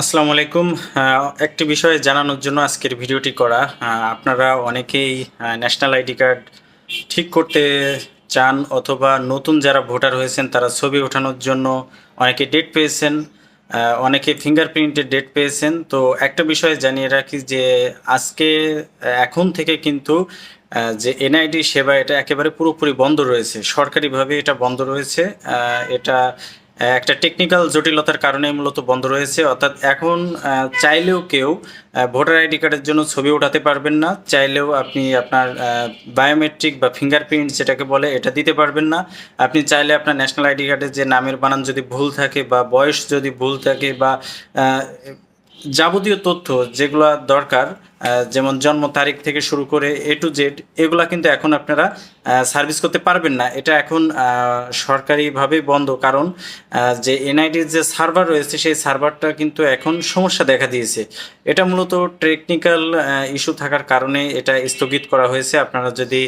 আসসালামু আলাইকুম। একটি বিষয়ে জানানোর জন্য আজকের ভিডিওটি করা। আপনারা অনেকেই ন্যাশনাল আইডি কার্ড ঠিক করতে চান অথবা নতুন যারা ভোটার হয়েছেন, তারা ছবি ওঠানোর জন্য অনেকে ডেট পেয়েছেন অনেকে ফিঙ্গারপ্রিন্টের ডেট পেয়েছেন। তো একটা বিষয় জানিয়ে রাখি যে আজকে এখন থেকে কিন্তু যে এনআইডি সেবা এটা একেবারে পুরোপুরি বন্ধ রয়েছে। সরকারিভাবে এটা বন্ধ রয়েছে। এটা একটা টেকনিক্যাল জটিলতার কারণে মূলত বন্ধ রয়েছে। অর্থাৎ এখন চাইলেও কেউ ভোটার আইডি কার্ডের জন্য ছবি ওঠাতে পারবেন না। চাইলেও আপনি আপনার বায়োমেট্রিক বা ফিঙ্গারপ্রিন্ট যেটাকে বলে, এটা দিতে পারবেন না। আপনি চাইলে আপনার ন্যাশনাল আইডি কার্ডের যে নামের বানান যদি ভুল থাকে বা বয়স যদি ভুল থাকে বা যাবতীয় তথ্য যেগুলো দরকার যেমন জন্ম তারিখ থেকে শুরু করে এ টু জেড এগুলা কিন্তু এখন আপনারা সার্ভিস করতে পারবেন না। এটা এখন আহ, সরকারিভাবেই বন্ধ। কারণ যে এনআইডির যে সার্ভার রয়েছে সেই সার্ভারটা কিন্তু এখন সমস্যা দেখা দিয়েছে। এটা মূলত টেকনিক্যাল ইস্যু থাকার কারণে এটা স্থগিত করা হয়েছে। আপনারা যদি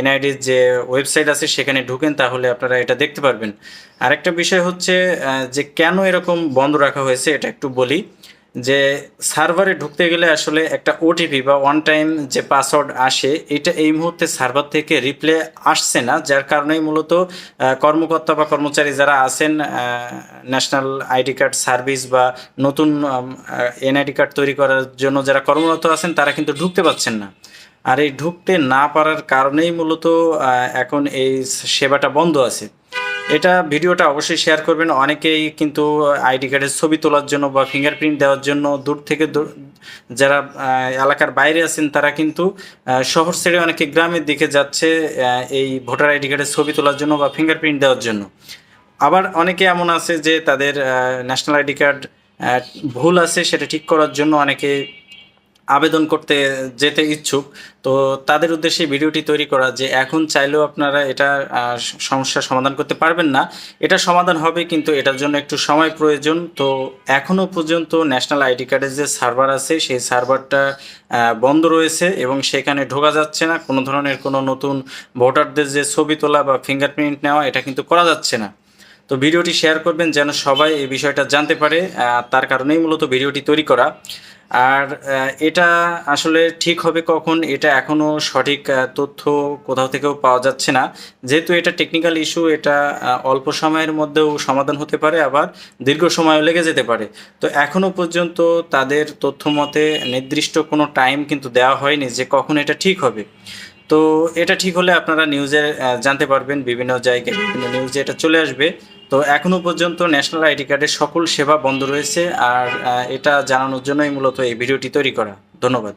এনআইডির যে ওয়েবসাইট আছে সেখানে ঢুকেন তাহলে আপনারা এটা দেখতে পারবেন। আরেকটা বিষয় হচ্ছে যে কেন এরকম বন্ধ রাখা হয়েছে এটা একটু বলি। যে সার্ভারে ঢুকতে গেলে আসলে একটা ওটিপি বা ওয়ান টাইম যে পাসওয়ার্ড আসে, এটা এই মুহূর্তে সার্ভার থেকে রিপ্লে আসছে না, যার কারণেই মূলত কর্মকর্তা বা কর্মচারী যারা আছেন ন্যাশনাল আইডি কার্ড সার্ভিস বা নতুন এনআইডি কার্ড তৈরি করার জন্য যারা কর্মরত আছেন, তারা কিন্তু ঢুকতে পারছেন না। আর এই ঢুকতে না পারার কারণেই মূলত এখন এই সেবাটা বন্ধ আছে। এটা ভিডিওটা অবশ্যই শেয়ার করবেন। অনেকেই কিন্তু আইডি কার্ডের ছবি তোলার জন্য বা ফিঙ্গারপ্রিন্ট দেওয়ার জন্য দূর থেকে যারা এলাকার বাইরে আছেন, তারা কিন্তু শহর ছেড়ে অনেকে গ্রামের দিকে যাচ্ছে এই ভোটার আইডি কার্ডের ছবি তোলার জন্য বা ফিঙ্গারপ্রিন্ট দেওয়ার জন্য। আবার অনেকে এমন আছে যে তাদের ন্যাশনাল আইডি কার্ড ভুল আছে, সেটা ঠিক করার জন্য অনেকে আবেদন করতে যেতে ইচ্ছুক, তো তাদের উদ্দেশ্যে ভিডিওটি তৈরি করা যে এখন চাইলেও আপনারা এটা সমস্যার সমাধান করতে পারবেন না। এটা সমাধান হবে কিন্তু এটার জন্য একটু সময় প্রয়োজন। তো এখনও পর্যন্ত ন্যাশনাল আইডি কার্ডের যে সার্ভার আছে, সেই সার্ভারটা বন্ধ রয়েছে এবং সেখানে ঢোকা যাচ্ছে না। কোনো ধরনের কোনো নতুন ভোটারদের যে ছবি তোলা বা ফিঙ্গারপ্রিন্ট নেওয়া, এটা কিন্তু করা যাচ্ছে না। তো ভিডিওটি শেয়ার করবেন যেন সবাই এই বিষয়টা জানতে পারে তার কারণেই মূলত ভিডিওটি তৈরি করা। আর এটা আসলে ঠিক হবে কখন, এটা এখনও সঠিক তথ্য কোথাও থেকেও পাওয়া যাচ্ছে না। যেহেতু এটা টেকনিক্যাল ইস্যু এটা অল্প সময়ের মধ্যেও সমাধান হতে পারে, আবার দীর্ঘ সময়ও লেগে যেতে পারে। তো এখনও পর্যন্ত তাদের তথ্য মতে নির্দিষ্ট কোনো টাইম কিন্তু দেওয়া হয়নি যে কখন এটা ঠিক হবে। তো এটা ঠিক হলে আপনারা নিউজে জানতে পারবেন বিভিন্ন জায়গায়, বিভিন্ন নিউজে এটা চলে আসবে। তো এখনও পর্যন্ত ন্যাশনাল আইডি কার্ডের সকল সেবা বন্ধ রয়েছে আর এটা জানানোর জন্যই মূলত এই ভিডিওটি তৈরি করা। ধন্যবাদ।